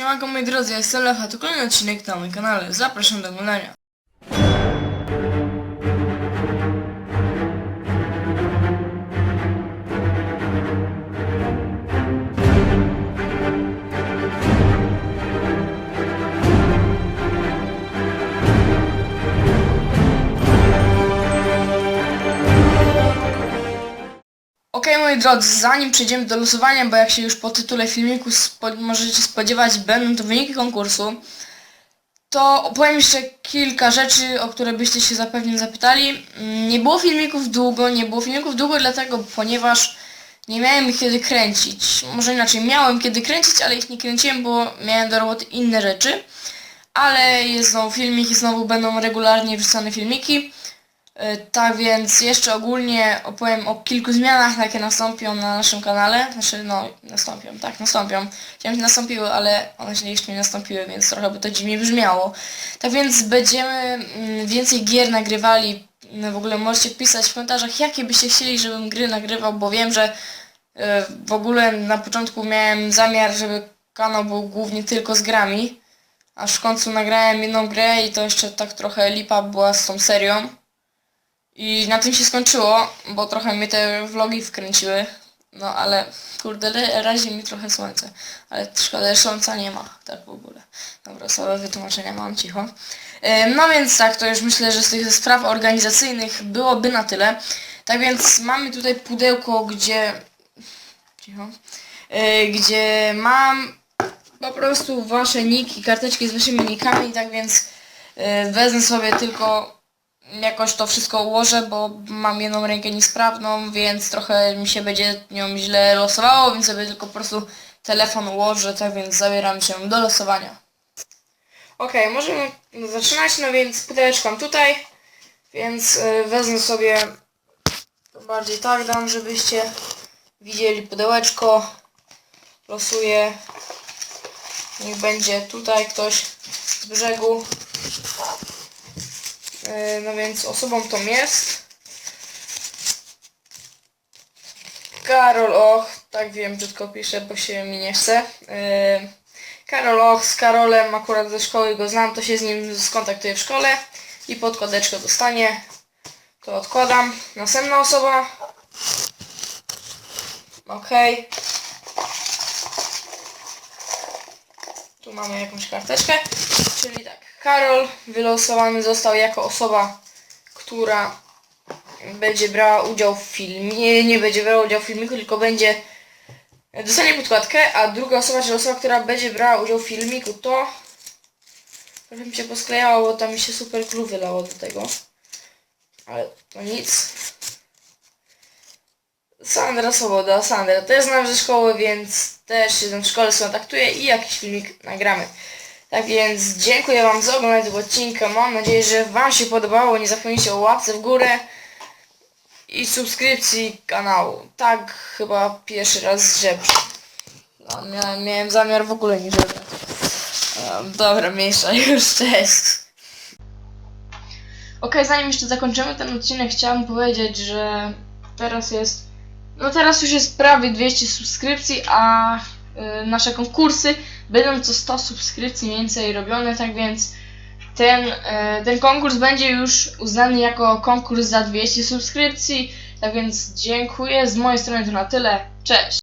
Siemanko moi drodzy, jestem Lecha, to kolejny odcinek na moim kanale. Zapraszam do oglądania. Okej moi drodzy, zanim przejdziemy do losowania, bo jak się już po tytule filmiku spo możecie spodziewać, będą to wyniki konkursu, to opowiem jeszcze kilka rzeczy, o które byście się zapewne zapytali. Mm, Nie było filmików długo, nie było filmików długo dlatego, ponieważ nie miałem ich kiedy kręcić. Może inaczej, miałem kiedy kręcić, ale ich nie kręciłem, bo miałem do roboty inne rzeczy. Ale jest znowu filmik i znowu będą regularnie wrzucane filmiki. E, Tak więc jeszcze ogólnie opowiem o kilku zmianach, jakie nastąpią na naszym kanale. Znaczy, no, nastąpią, tak, nastąpią. Chciałem, że nastąpiły, ale one się jeszcze nie nastąpiły, więc trochę by to dziwnie brzmiało. Tak więc będziemy mm, więcej gier nagrywali. No, W ogóle możecie pisać w komentarzach, jakie byście chcieli, żebym gry nagrywał, bo wiem, że e, w ogóle na początku miałem zamiar, żeby kanał był głównie tylko z grami. Aż w końcu nagrałem jedną grę i to jeszcze tak trochę lipa była z tą serią. I na tym się skończyło, bo trochę mnie te vlogi wkręciły. No ale kurde, razi mi trochę słońce. Ale szkoda, że słońca nie ma, tak w ogóle. Dobra, słabe wytłumaczenia mam, cicho. No więc tak, to już myślę, że z tych spraw organizacyjnych byłoby na tyle. Tak więc mamy tutaj pudełko, gdzie... Cicho. E, Gdzie mam po prostu wasze niki, karteczki z waszymi nikami, tak więc e, wezmę sobie tylko jakoś to wszystko ułożę, bo mam jedną rękę niesprawną, więc trochę mi się będzie nią źle losowało, więc sobie tylko po prostu telefon ułożę, tak więc zabieram się do losowania. Okej, możemy zaczynać, no więc pudełeczko tutaj, więc y, wezmę sobie to bardziej tak dam, żebyście widzieli pudełeczko. Losuję. Niech będzie tutaj ktoś z brzegu. E, No więc osobą tą jest. Karol Och, tak wiem, brzydko piszę, bo się mi nie chce. E, Karol Och, z Karolem akurat ze szkoły go znam, to się z nim skontaktuję w szkole i podkładeczkę dostanie. To odkładam. Następna osoba. Okej. Tu mamy jakąś karteczkę. Karol wylosowany został jako osoba, która będzie brała udział w filmie, nie będzie brała udziału w filmiku, tylko będzie dostanie podkładkę, a druga osoba, czyli osoba, która będzie brała udział w filmiku, to trochę mi się posklejało, bo tam mi się super glue wylało do tego. Ale to nic. Sandra Swoboda, Sandra też znam ze szkoły, więc też się z w szkole skontaktuję i jakiś filmik nagramy. Tak więc dziękuję Wam za oglądanie tego odcinka. Mam nadzieję, że Wam się podobało. Nie zapomnijcie o łapce w górę i subskrypcji kanału. Tak chyba pierwszy raz żebrzę. No, miałem, miałem zamiar w ogóle nie żebrać. Dobra, mniejsza już, cześć. Okej, zanim jeszcze zakończymy ten odcinek, chciałam powiedzieć, że teraz jest. No teraz już jest prawie 200 subskrypcji, a nasze konkursy będą co 100 subskrypcji więcej robione, tak więc ten, y, ten konkurs będzie już uznany jako konkurs za 200 subskrypcji. Tak więc dziękuję. Z mojej strony to na tyle. Cześć!